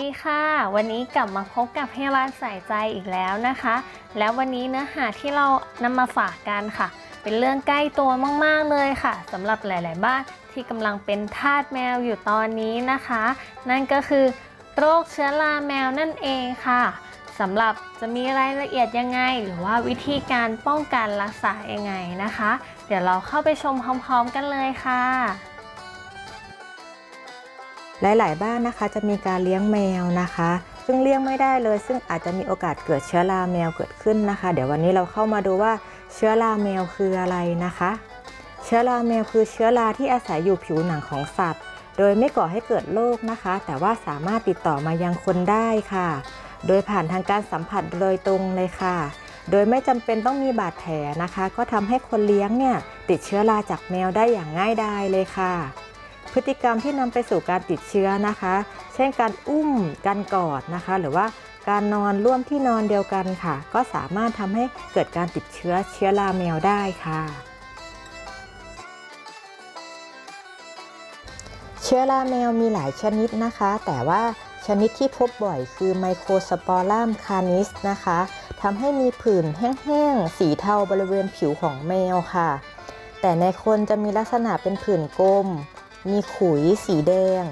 ดีค่ะ วันนี้กลับมาพบกับพยาบาลใส่ใจอีกแล้วนะคะ แล้ววันนี้เนื้อหาที่เรานำมาฝากกันค่ะ เป็นเรื่องใกล้ตัวมาก ๆ เลยค่ะสำหรับหลาย ๆ บ้านที่กำลังเป็นทาสแมวอยู่ตอนนี้นะคะ นั่นก็คือ โรคเชื้อราแมวนั่นเองค่ะสำหรับจะมีรายละเอียดยังไง หรือว่าวิธีการป้องกันรักษายังไงนะคะ เดี๋ยวเราเข้าไปชมพร้อม ๆ กันเลยค่ะ หลาย ๆ บ้านนะคะจะมีการเลี้ยงแมวนะคะ ซึ่งเลี้ยงไม่ได้เลย ซึ่งอาจจะมีโอกาสเกิดเชื้อราแมวเกิดขึ้นนะคะ เดี๋ยววันนี้เราเข้ามาดูว่าเชื้อราแมวคืออะไรนะคะ เชื้อราแมวคือเชื้อราที่อาศัยอยู่ผิวหนังของสัตว์ โดยไม่ก่อให้เกิดโรคนะคะ แต่ว่าสามารถติดต่อมายังคนได้ค่ะ โดยผ่านทางการสัมผัสโดยตรงเลยค่ะ โดยไม่จำเป็นต้องมีบาดแผลนะคะ ก็ทำให้คนเลี้ยงเนี่ยติดเชื้อราจากแมวได้อย่างง่ายดายเลยค่ะ พฤติกรรมที่นำไปสู่การติดเชื้อนะคะ เช่นการอุ้มการกอดนะคะ หรือว่าการนอนร่วมที่นอนเดียวกันค่ะ ก็สามารถทำให้เกิดการติดเชื้อเชื้อราแมวได้ค่ะ เชื้อราแมวมีหลายชนิดนะคะ แต่ว่าชนิดที่พบบ่อยคือไมโครสปอรัมคานิสนะคะทำให้มีผื่นแห้งๆ สีเทาบริเวณผิวของแมวค่ะ แต่ในคนจะมีลักษณะเป็นผื่นกลม มีขุยสีแดง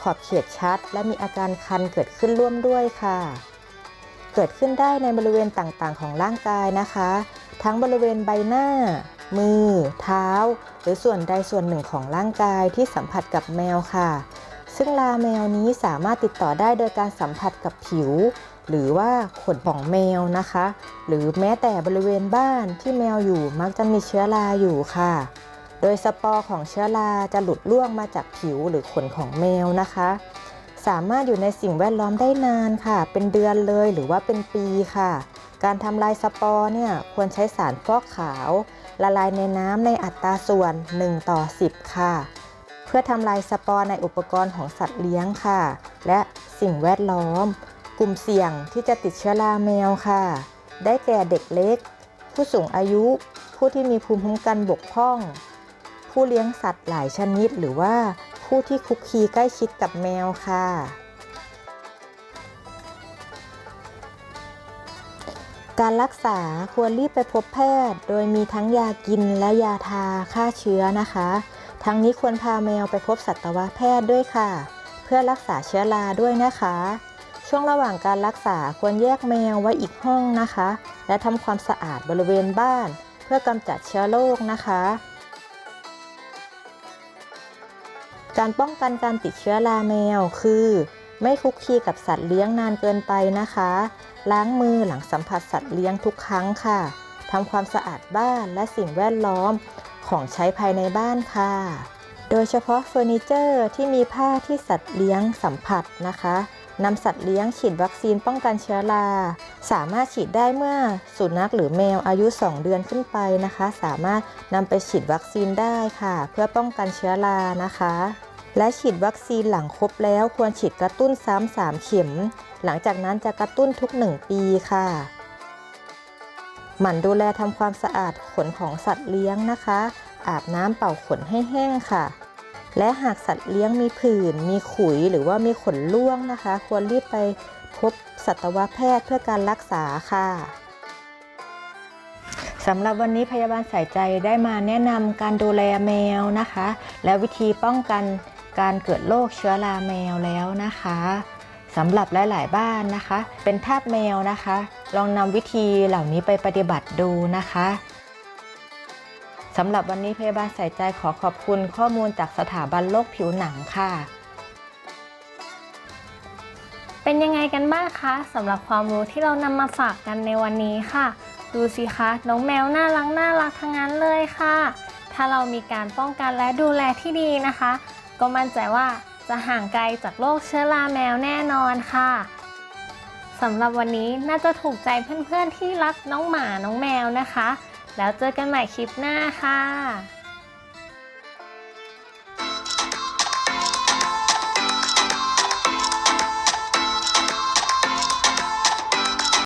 ขอบเขตชัด และมีอาการคันเกิดขึ้นร่วมด้วยค่ะ เกิดขึ้นได้ในบริเวณต่างๆ ของร่างกายนะคะ ทั้งบริเวณใบหน้า มือ เท้า หรือส่วนใดส่วนหนึ่งของร่างกายที่สัมผัสกับแมวค่ะ ซึ่งลาแมวนี้สามารถติดต่อได้โดยการสัมผัสกับผิว หรือว่าขนของแมวนะคะ หรือแม้แต่บริเวณบ้านที่แมวอยู่มักจะมีเชื้อราอยู่ค่ะ โดยสปอร์ของเชื้อราจะหลุดล่วงมาจากผิวหรือขนของแมวนะคะ สามารถอยู่ในสิ่งแวดล้อมได้นานค่ะ เป็นเดือนเลยหรือว่าเป็นปีค่ะ การทำลายสปอร์เนี่ยควรใช้สารฟอกขาว ละลายในน้ำในอัตราส่วน 1 ต่อ 10 ค่ะ เพื่อทำลายสปอร์ในอุปกรณ์ของสัตว์เลี้ยงค่ะ และสิ่งแวดล้อม กลุ่มเสี่ยงที่จะติดเชื้อราแมวค่ะ ได้แก่เด็กเล็ก ผู้สูงอายุ ผู้ที่มีภูมิคุ้มกันบกพร่อง ผู้เลี้ยงสัตว์หลายชนิด หรือว่าผู้ที่คุกคีใกล้ชิดกับแมวค่ะ การรักษาควรรีบไปพบแพทย์ โดยมีทั้งยากินและยาทาฆ่าเชื้อนะคะ ทั้งนี้ควรพาแมวไปพบสัตวแพทย์ด้วยค่ะ เพื่อรักษาเชื้อราด้วยนะคะช่วงระหว่างการรักษาควรแยกแมวไว้อีกห้องนะคะ และทำความสะอาดบริเวณบ้าน เพื่อกำจัดเชื้อโรคนะคะ การป้องกันการติดเชื้อราแมวคือ ไม่คุกคีกับสัตว์เลี้ยงนานเกินไปนะคะ ล้างมือหลังสัมผัสสัตว์เลี้ยงทุกครั้งค่ะทำความสะอาดบ้านและสิ่งแวดล้อมของใช้ภายในบ้านค่ะ โดยเฉพาะเฟอร์นิเจอร์ที่มีผ้าที่สัตว์เลี้ยงสัมผัสนะคะ นำสัตว์เลี้ยงฉีดวัคซีนป้องกันเชื้อรา สามารถฉีดได้เมื่อสุนัขหรือแมวอายุ 2 เดือนขึ้นไปนะคะ สามารถนำไปฉีดวัคซีนได้ค่ะ เพื่อป้องกันเชื้อรานะคะ และฉีดวัคซีนหลังครบแล้วควรฉีดกระตุ้นซ้ำ3เข็ม หลังจากนั้นจะกระตุ้นทุก 1 ปีค่ะหมั่นดูแลทำความสะอาดขนของสัตว์เลี้ยงนะคะ อาบน้ำเป่าขนให้แห้งค่ะ และหากสัตว์เลี้ยงมีผื่น มีขุยหรือว่ามีขนร่วงนะคะ ควรรีบไปพบสัตวแพทย์เพื่อการรักษาค่ะสำหรับวันนี้พยาบาลสายใจได้มาแนะนำการดูแลแมวนะคะ และวิธีป้องกันการเกิดโรคเชื้อราแมวแล้วนะคะสำหรับหลาย ๆ บ้านนะคะ เป็นทาสแมวนะคะ ลองนำวิธีเหล่านี้ไปปฏิบัติดูนะคะ สำหรับวันนี้พยาบาลใส่ใจขอขอบคุณข้อมูลจากสถาบันโรคผิวหนังค่ะ เป็นยังไงกันบ้างคะสำหรับความรู้ที่เรานำมาฝากกันในวันนี้ค่ะ ดูสิคะน้องแมวน่ารักน่ารักทั้งนั้นเลยค่ะ ถ้าเรามีการป้องกันและดูแลที่ดีนะคะ ก็มั่นใจว่าจะห่างไกลจากโรคเชื้อราแมวแน่นอนค่ะสำหรับวันนี้น่าจะถูกใจเพื่อนๆที่รักน้องหมาน้องแมวนะคะ แล้วเจอกันใหม่คลิปหน้าค่ะ